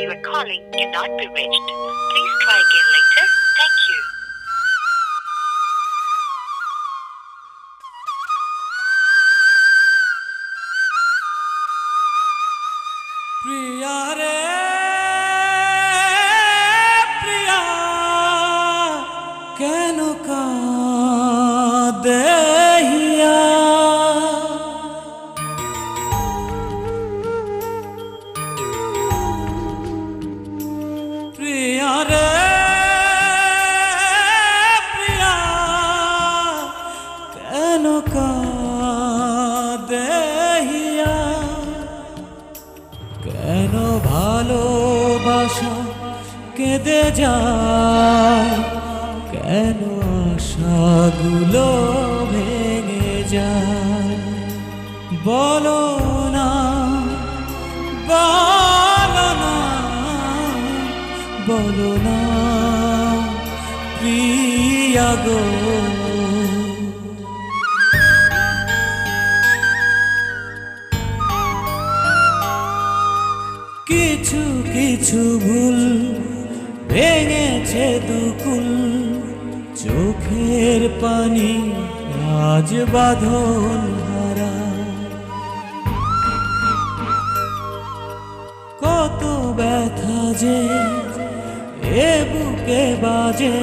you are calling cannot be reached. Please try again later. Thank you. Priyare. ভালোবাসা কেঁদে যায়। কেন আশাগুলো ভেঙে যায়? বলো না বলো না বলো না, প্রিয়া গো। কিছু কিছু ভুল ভেঙেছে দুকুল। চোখের পানি আজ বাঁধন হারা। কত ব্যথা যে এ বুকে বাজে,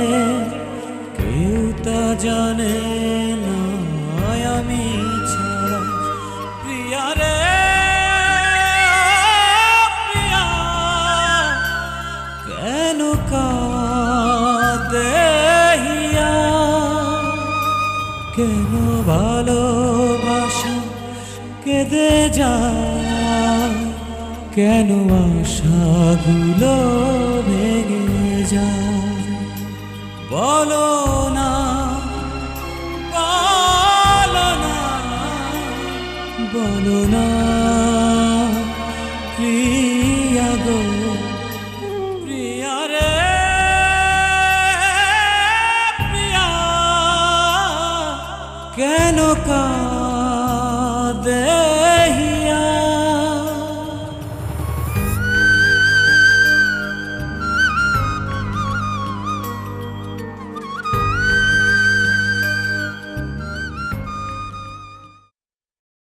কেউ তা জানে কেন ভালোবাসা কেঁদে যায়? কেন আশাগুলো ভেঙে যায়? বলো না বলো না বলো না, প্রিয়া গো। প্রিয়া কেন কাঁদে